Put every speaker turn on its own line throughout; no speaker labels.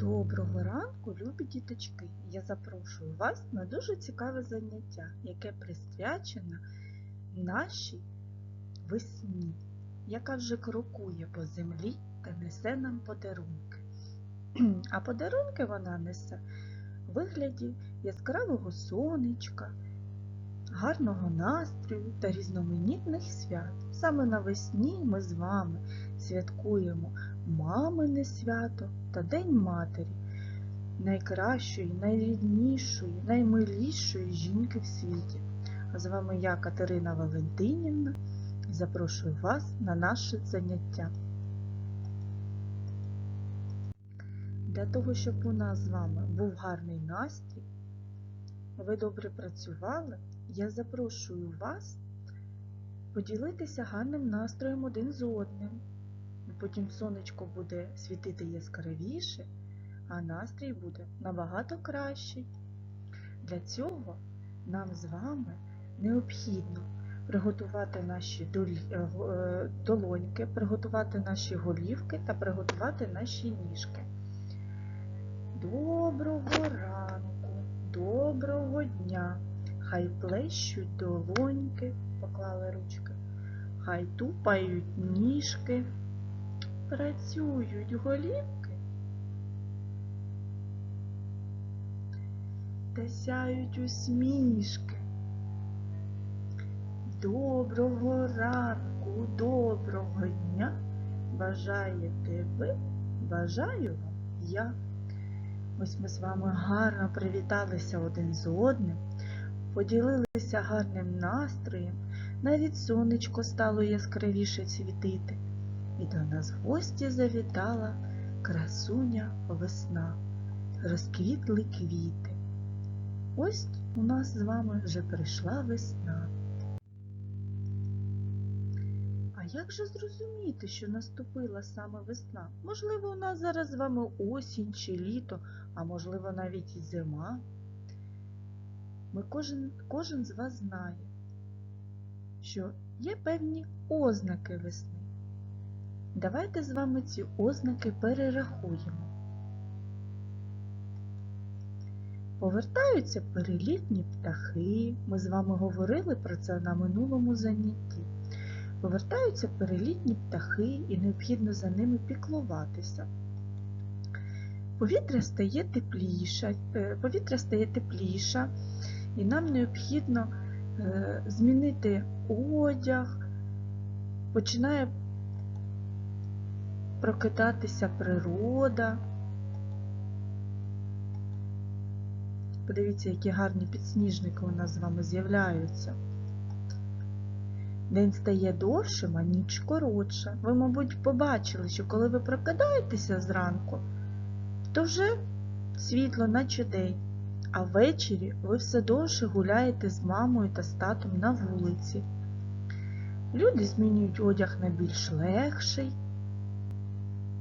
Доброго ранку, любі діточки! Я запрошую вас на дуже цікаве заняття, яке присвячено нашій весні, яка вже крокує по землі та несе нам подарунки. А подарунки вона несе в вигляді яскравого сонечка, гарного настрою та різноманітних свят. Саме навесні ми з вами святкуємо мамине свято та День Матері, найкращої, найріднішої, наймилішої жінки в світі. З вами я, Катерина Валентинівна, і запрошую вас на наше заняття. Для того, щоб у нас з вами був гарний настрій, ви добре працювали, я запрошую вас поділитися гарним настроєм один з одним. Потім сонечко буде світити яскравіше, а настрій буде набагато кращий. Для цього нам з вами необхідно приготувати наші е, е, долоньки, приготувати наші голівки та приготувати наші ніжки. Доброго ранку, доброго дня! Хай плещуть долоньки, поклали ручки, хай тупають ніжки працюють голівки та сяють усмішки. Доброго ранку, доброго дня бажаєте ви, бажаю вам я. Ось ми з вами гарно привіталися один з одним, поділилися гарним настроєм, навіть сонечко стало яскравіше світити. І до нас в гості завітала красуня весна, розквітли квіти. Ось у нас з вами вже прийшла весна. А як же зрозуміти, що наступила саме весна? Можливо, у нас зараз з вами осінь чи літо, а можливо навіть і зима. Ми кожен, кожен з вас знає, що є певні ознаки весни. Давайте з вами ці ознаки перерахуємо. Повертаються перелітні птахи, ми з вами говорили про це на минулому занятті. Повертаються перелітні птахи і необхідно за ними піклуватися. Повітря стає тепліше, е, повітря стає тепліше, і нам необхідно е, змінити одяг, починає прокидатися природа. Подивіться, які гарні підсніжники у нас з вами з'являються. День стає довшим, а ніч коротша. Ви, мабуть, побачили, що коли ви прокидаєтеся зранку, то вже світло, наче день, а ввечері ви все довше гуляєте з мамою та з татом на вулиці. Люди змінюють одяг на більш легший.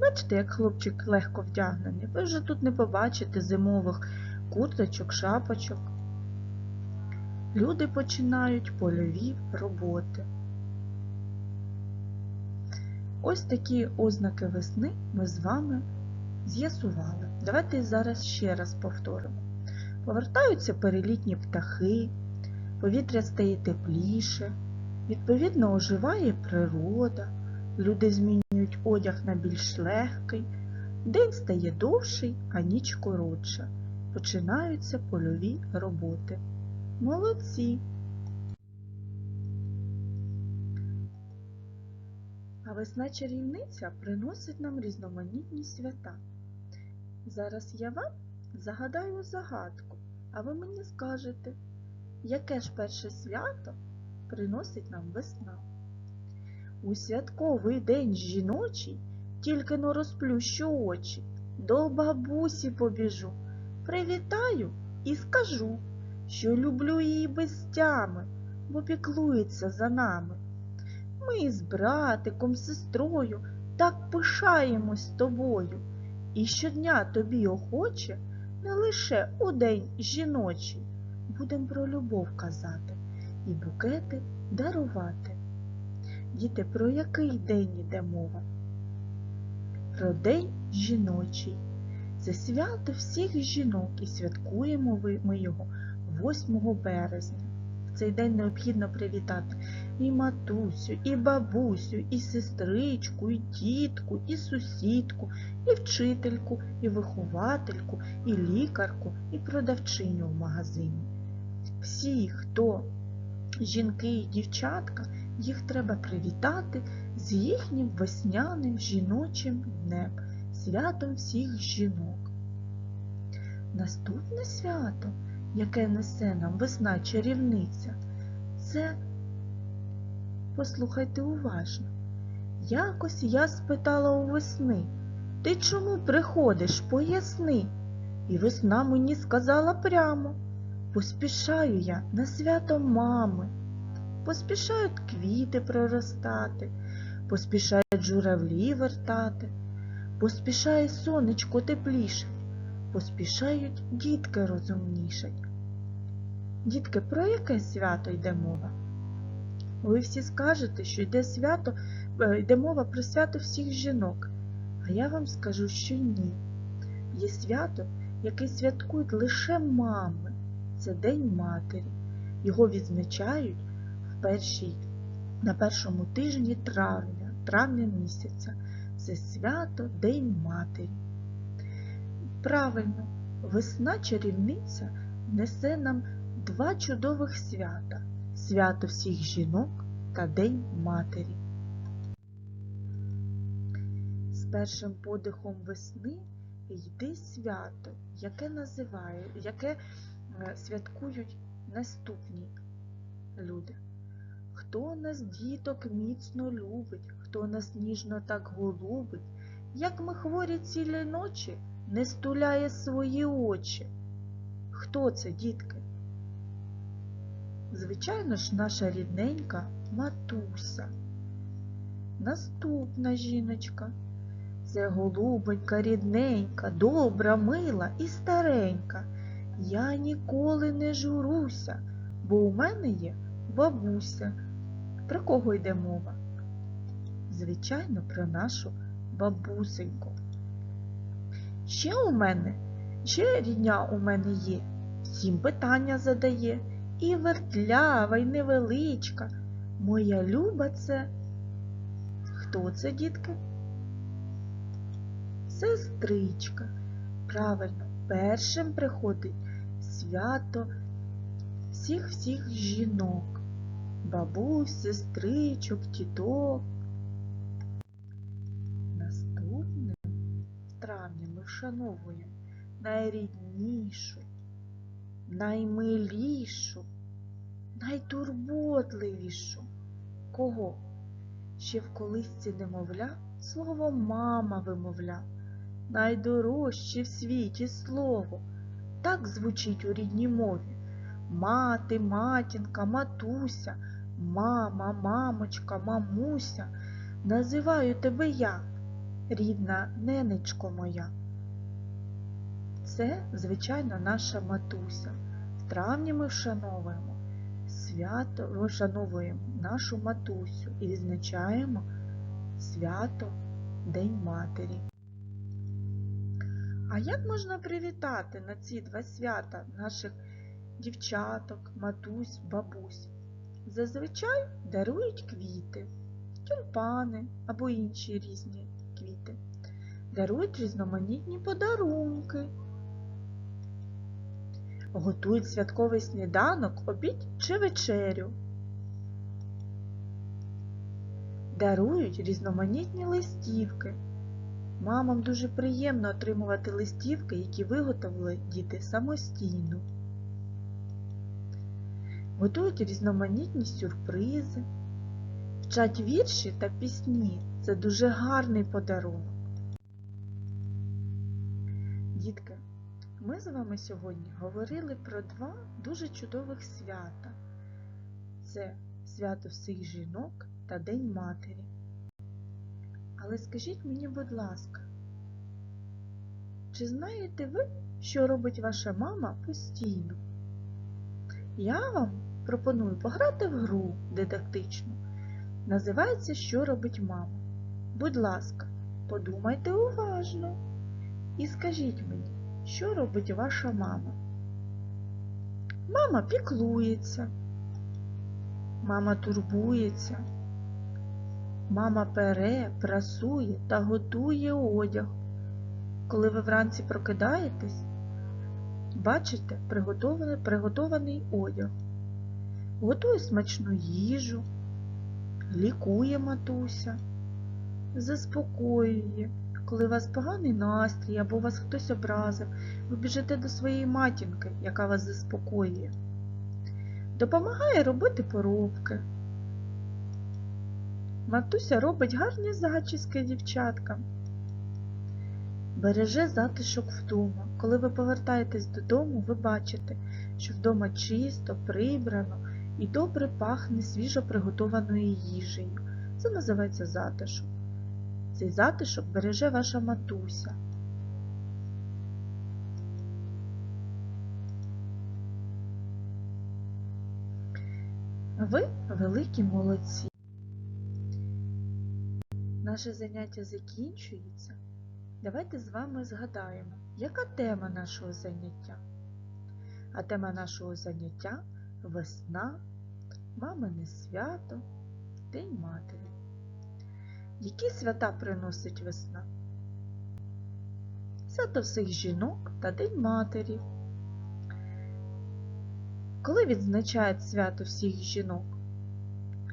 Бачите, як хлопчик легко вдягнений. Ви вже тут не побачите зимових курточок, шапочок. Люди починають польові роботи. Ось такі ознаки весни ми з вами з'ясували. Давайте зараз ще раз повторимо. Повертаються перелітні птахи, повітря стає тепліше, відповідно оживає природа, люди змінюють одяг на більш легкий, день стає довший, а ніч коротша. Починаються польові роботи. Молодці! А весна чарівниця приносить нам різноманітні свята. Зараз я вам загадаю загадку, а ви мені скажете, яке ж перше свято приносить нам весна. У святковий день жіночий тільки но розплющу очі, до бабусі побіжу, привітаю і скажу, що люблю її без тями, бо піклується за нами. Ми з братиком, сестрою так пишаємось тобою, і щодня тобі охоче не лише у день жіночий, будем про любов казати і букети дарувати. Діти, про який день іде мова? Про день жіночий. Це свято всіх жінок і святкуємо ми його 8 березня. В цей день необхідно привітати і матусю, і бабусю, і сестричку, і тітку, і сусідку, і вчительку, і виховательку, і лікарку, і продавчиню в магазині. Всі, хто жінки і дівчатка, їх треба привітати з їхнім весняним жіночим днем, святом всіх жінок. Наступне свято, яке несе нам весна чарівниця, це послухайте уважно. Якось я спитала у весни, ти чому приходиш, поясни? І весна мені сказала прямо, поспішаю я на свято мами, поспішають квіти проростати, поспішають журавлі вертати, поспішає сонечко тепліше, поспішають дітки розумнішать. Дітки, про яке свято йде мова? Ви всі скажете, що йде свято, е, йде мова про свято всіх жінок. А я вам скажу, що ні. Є свято, яке святкують лише мами. Це День Матері. Його відзначають першій, на першому тижні травня, травня місяця. Це свято День Матері. Правильно, весна чарівниця несе нам два чудових свята свято всіх жінок та День Матері. З першим подихом весни йде свято, яке називає, яке е, святкують наступні люди. Хто нас, діток, міцно любить, хто нас ніжно так голубить, як ми хворі цілі ночі, не стуляє свої очі. Хто це, дітки? Звичайно ж, наша рідненька матуся. Наступна жіночка. Це голубенька, рідненька, добра, мила і старенька. Я ніколи не журуся, бо у мене є бабуся. Про кого йде мова? Звичайно, про нашу бабусеньку. Ще у мене, ще рідня у мене є, всім питання задає. І вертлява, і невеличка. Моя люба це. Хто це, дітки? Сестричка. Правильно, першим приходить свято всіх-всіх жінок, бабусь, сестричок, тіток. Наступним в травні ми вшановуємо найріднішу, наймилішу, найтурботливішу. Кого? Ще в колисці немовля слово мама вимовля, найдорожче в світі слово. Так звучить у рідній мові. Мати, матінка, матуся, мама, мамочка, мамуся. Називаю тебе я, рідна ненечко моя. Це, звичайно, наша матуся. В травні ми вшановуємо свято, вшановуємо нашу матусю і відзначаємо свято День Матері. А як можна привітати на ці два свята наших дівчаток, матусь, бабусь? Зазвичай дарують квіти, тюльпани або інші різні квіти. Дарують різноманітні подарунки. Готують святковий сніданок, обід чи вечерю. Дарують різноманітні листівки. Мамам дуже приємно отримувати листівки, які виготовили діти самостійно. Готують різноманітні сюрпризи, вчать вірші та пісні. Це дуже гарний подарунок. Дітки, ми з вами сьогодні говорили про два дуже чудових свята. Це свято всіх жінок та День Матері. Але скажіть мені, будь ласка, чи знаєте ви, що робить ваша мама постійно? Я вам пропоную пограти в гру дидактичну. Називається Що робить мама. Будь ласка, подумайте уважно І скажіть мені, що робить ваша мама? Мама піклується, мама турбується, мама пере, прасує та готує одяг. Коли ви вранці прокидаєтесь, бачите приготований, приготований одяг, готує смачну їжу, лікує матуся, заспокоює. Коли у вас поганий настрій або вас хтось образив, ви біжите до своєї матінки, яка вас заспокоює. Допомагає робити поробки. Матуся робить гарні зачіски дівчаткам. Береже затишок вдома. Коли ви повертаєтесь додому, ви бачите, що вдома чисто, прибрано і добре пахне свіжо приготованою їжею. Це називається затишок. Цей затишок береже ваша матуся. Ви великі молодці. Наше заняття закінчується. Давайте з вами згадаємо, яка тема нашого заняття. А тема нашого заняття весна, мамине свято, День матері. Які свята приносить весна? Свято всіх жінок та День матері. Коли відзначають свято всіх жінок?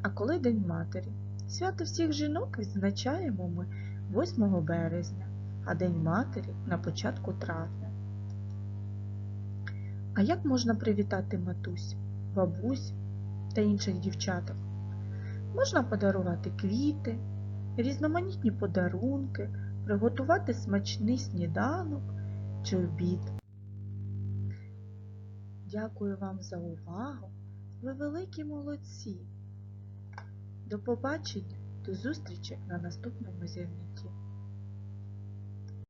А коли День матері? Свято всіх жінок відзначаємо ми 8 березня, а День матері на початку травня. А як можна привітати матусь, бабусь та інших дівчаток? Можна подарувати квіти, різноманітні подарунки, приготувати смачний сніданок чи обід. Дякую вам за увагу. Ви великі молодці. До побачення, до зустрічі на наступному занятті.